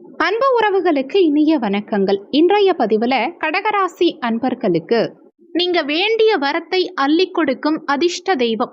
அன்பு உறவுகளுக்கு இனிய வணக்கங்கள். இன்றைய பதிவுல கடகராசி அன்பர்களுக்கு நீங்க வேண்டிய வரத்தை அள்ளி கொடுக்கும் அதிர்ஷ்ட தெய்வம்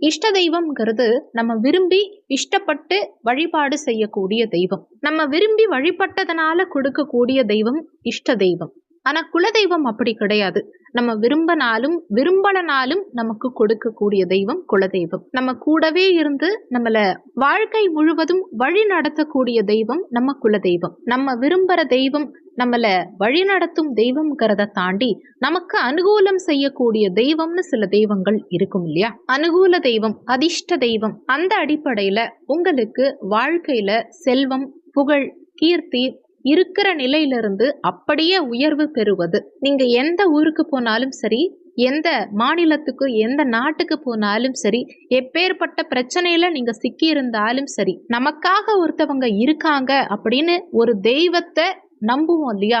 இஷ்ட தெய்வம்ங்கிறது நம்ம விரும்பி இஷ்டப்பட்டு வழிபாடு செய்யக்கூடிய தெய்வம். நம்ம விரும்பி வழிபட்டதனால கொடுக்கக்கூடிய தெய்வம் இஷ்ட தெய்வம். ஆனா குலதெய்வம் அப்படி கிடையாது. நம்ம விரும்பினாலும் விரும்பலனாலும் நமக்கு கொடுக்கக்கூடிய தெய்வம் குலதெய்வம். நம்ம கூடவே இருந்து நம்மள வாழ்க்கை முழுவதும் வழி நடத்தக்கூடிய தெய்வம் நம்ம குலதெய்வம். நம்ம விரும்புற தெய்வம் நம்மள வழி நடத்தும் தெய்வம்ங்கிறத தாண்டி நமக்கு அனுகூலம் செய்யக்கூடிய தெய்வம்னு சில தெய்வங்கள் இருக்கும் இல்லையா? அனுகூல தெய்வம் அதிர்ஷ்ட தெய்வம் அந்த அடிப்படையில உங்களுக்கு வாழ்க்கையில செல்வம் புகழ் கீர்த்தி இருக்கிற நிலையிலிருந்து அப்படியே உயர்வு பெறுவது. நீங்க எந்த ஊருக்கு போனாலும் சரி எந்த மாநிலத்துக்கு எந்த நாட்டுக்கு போனாலும் சரி எப்பேற்பட்ட பிரச்சனையில நீங்க சிக்கி இருந்தாலும் சரி நமக்காக ஒருத்தவங்க இருக்காங்க அப்படின்னு ஒரு தெய்வத்தை நம்புவோம் இல்லையா?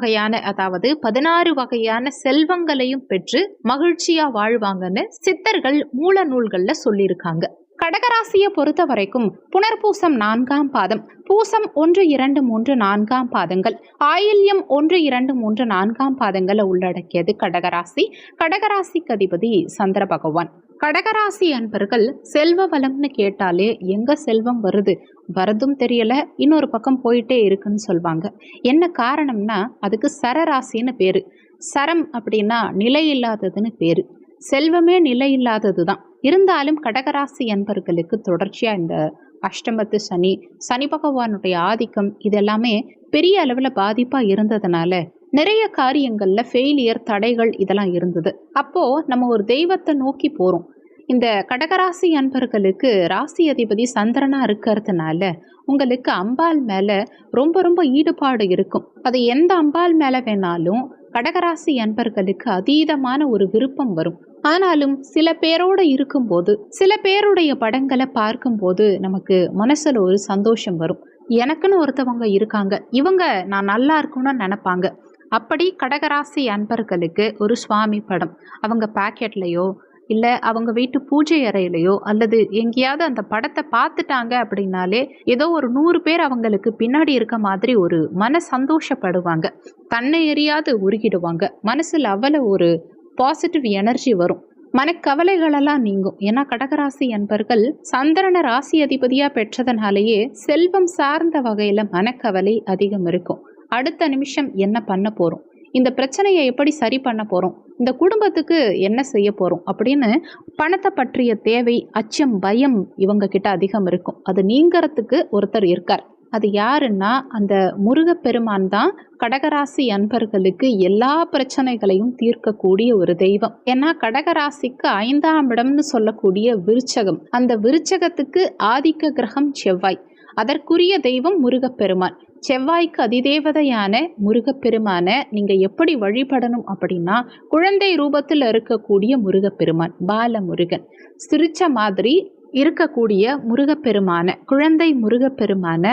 வகையான அதாவது பதினாறு வகையான செல்வங்களையும் பெற்று மகிழ்ச்சியா வாழ்வாங்கன்னு சித்தர்கள் மூல நூல்கள்ல சொல்லியிருக்காங்க. கடகராசியை பொறுத்த வரைக்கும் புனர்பூசம் நான்காம் பாதம் பூசம் ஒன்று இரண்டு மூன்று நான்காம் பாதங்கள் ஆயில்யம் ஒன்று இரண்டு மூன்று நான்காம் பாதங்களை உள்ளடக்கியது கடகராசி. கடகராசிக்கு அதிபதி சந்திர பகவான். கடகராசி அன்பர்கள் செல்வ வளம்னு கேட்டாலே எங்க செல்வம் வருது? வரதும் தெரியல இன்னொரு பக்கம் போயிட்டே இருக்குன்னு சொல்லுவாங்க என்ன காரணம்னா அதுக்கு சரராசின்னு பேரு. சரம் அப்படின்னா நிலை இல்லாததுன்னு பேரு. செல்வமே நிலை இல்லாதது தான் இருந்தாலும் கடகராசி அன்பர்களுக்கு தொடர்ச்சியாக இந்த அஷ்டமத்து சனி சனி பகவானுடைய ஆதிக்கம் இதெல்லாமே பெரிய அளவில் பாதிப்பாக இருந்ததுனால நிறைய காரியங்களில் ஃபெயிலியர் தடைகள் இதெல்லாம் இருந்தது. அப்போது நம்ம ஒரு தெய்வத்தை நோக்கி போகிறோம் இந்த கடகராசி அன்பர்களுக்கு ராசி அதிபதி சந்திரனா இருக்கிறதுனால உங்களுக்கு அம்பாள் மேலே ரொம்ப ரொம்ப ஈடுபாடு இருக்கும். அது எந்த அம்பாள் மேலே வேணாலும் கடகராசி அன்பர்களுக்கு அதீதமான ஒரு விருப்பம் வரும். ஆனாலும் சில பேரோட இருக்கும்போது சில பேருடைய படங்களை பார்க்கும்போது நமக்கு மனசில் ஒரு சந்தோஷம் வரும். எனக்குன்னு ஒருத்தவங்க இருக்காங்க. இவங்க நான் நல்லா இருக்கணும்னு நினைப்பாங்க. அப்படி கடகராசி அன்பர்களுக்கு ஒரு சுவாமி படம். அவங்க பாக்கெட்லேயோ இல்லை அவங்க வீட்டு பூஜை அறையிலையோ அல்லது எங்கேயாவது அந்த படத்தை பார்த்துட்டாங்க அப்படின்னாலே ஏதோ ஒரு நூறு பேர் அவங்களுக்கு பின்னாடி இருக்க மாதிரி ஒரு மன சந்தோஷப்படுவாங்க. தன்னை எறியாது உருகிடுவாங்க. மனசில் அவ்வளோ ஒரு பாசிட்டிவ் எனர்ஜி வரும். மனக்கவலைகளெல்லாம் நீங்கும். ஏன்னா கடகராசி என்பர்கள் சந்திரன ராசி அதிபதியாக பெற்றதனாலேயே செல்வம் சார்ந்த வகையில் மனக்கவலை அதிகம் இருக்கும். அடுத்த நிமிஷம் என்ன பண்ண போகிறோம் இந்த பிரச்சனையை எப்படி சரி பண்ண போகிறோம் இந்த குடும்பத்துக்கு என்ன செய்ய போகிறோம் அப்படின்னு பணத்தை பற்றிய தேவை அச்சம் பயம் இவங்க கிட்ட அதிகம் இருக்கும். அது நீங்கிறதுக்கு ஒருத்தர் இருக்கார். அது யாருன்னா அந்த முருகப்பெருமான் தான் கடகராசி அன்பர்களுக்கு எல்லா பிரச்சனைகளையும் தீர்க்கக்கூடிய ஒரு தெய்வம். ஏன்னா கடகராசிக்கு ஐந்தாம் இடம்னு சொல்லக்கூடிய விருச்சகம். அந்த விருச்சகத்துக்கு ஆதிக்க கிரகம் செவ்வாய். அதற்குரிய தெய்வம் முருகப்பெருமான். செவ்வாய்க்கு அதிதேவதையான முருகப்பெருமான நீங்க எப்படி வழிபடணும் அப்படின்னா குழந்தை ரூபத்தில் இருக்கக்கூடிய முருகப்பெருமான் பால முருகன் சிரிச்ச மாதிரி இருக்கக்கூடிய முருகப்பெருமான குழந்தை முருகப்பெருமான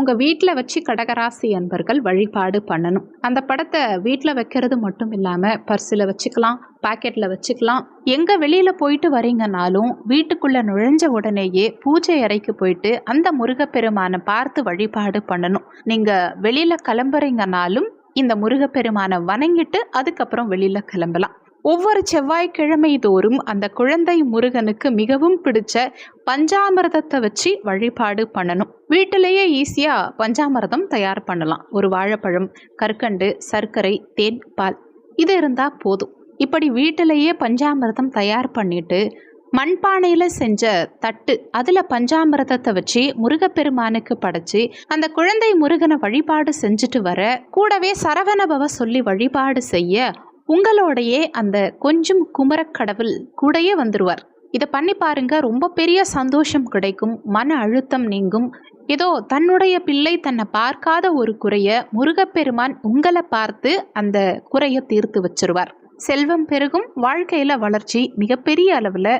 உங்கள் வீட்டில் வச்சு கடகராசி அன்பர்கள் வழிபாடு பண்ணணும். அந்த படத்தை வீட்டில் வைக்கிறது மட்டும் இல்லாமல் பர்ஸில் வச்சுக்கலாம். பாக்கெட்டில் வச்சுக்கலாம். எங்கே வெளியில் போயிட்டு வரீங்கனாலும் வீட்டுக்குள்ளே நுழைஞ்ச உடனேயே பூஜை அறைக்கு போயிட்டு அந்த முருகப்பெருமானை பார்த்து வழிபாடு பண்ணணும். நீங்கள் வெளியில் கிளம்புறீங்கனாலும் இந்த முருகப்பெருமானை வணங்கிட்டு அதுக்கப்புறம் வெளியில் கிளம்பலாம். ஒவ்வொரு செவ்வாய்க்கிழமை தோறும் அந்த குழந்தை முருகனுக்கு மிகவும் பிடிச்ச பஞ்சாமிரதத்தை வச்சு வழிபாடு பண்ணணும். வீட்டிலேயே ஈஸியாக பஞ்சாமிரதம் தயார் பண்ணலாம். ஒரு வாழைப்பழம் கற்கண்டு சர்க்கரை தேன் பால். இது இருந்தால் போதும். இப்படி வீட்டிலேயே பஞ்சாமிர்தம் தயார் பண்ணிட்டு மண்பானையில் செஞ்ச தட்டு அதில் பஞ்சாமிர்தத்தை வச்சு முருகப்பெருமானுக்கு படைச்சி அந்த குழந்தை முருகனை வழிபாடு செஞ்சுட்டு வர கூடவே சரவணபவ சொல்லி வழிபாடு செய்ய உங்களோடையே அந்த கொஞ்சம் குமரக்கடவுள் கூடயே வந்துருவார். இதை பண்ணி பாருங்க ரொம்ப பெரிய சந்தோஷம் கிடைக்கும் மன அழுத்தம் நீங்கும். ஏதோ தன்னுடைய பிள்ளை தன்னை பார்க்காத ஒரு குறைய முருகப்பெருமான் உங்களை பார்த்து அந்த குறைய தீர்த்து வச்சிருவார். செல்வம் பெருகும் வாழ்க்கையில வளர்ச்சி மிகப்பெரிய அளவில்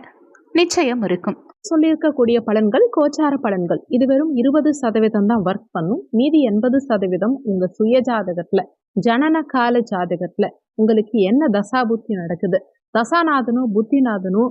நிச்சயம் இருக்கும். சொல்லியிருக்கக்கூடிய பலன்கள் கோச்சார பலன்கள். இது வெறும் இருபது சதவீதம் தான் ஒர்க் பண்ணும். மீதி எண்பது சதவீதம் உங்க சுய ஜாதகத்துல ஜனன கால ஜாதகத்துல உங்களுக்கு என்ன தசாபுத்தி நடக்குது? தசாநாதனும் புத்திநாதனும்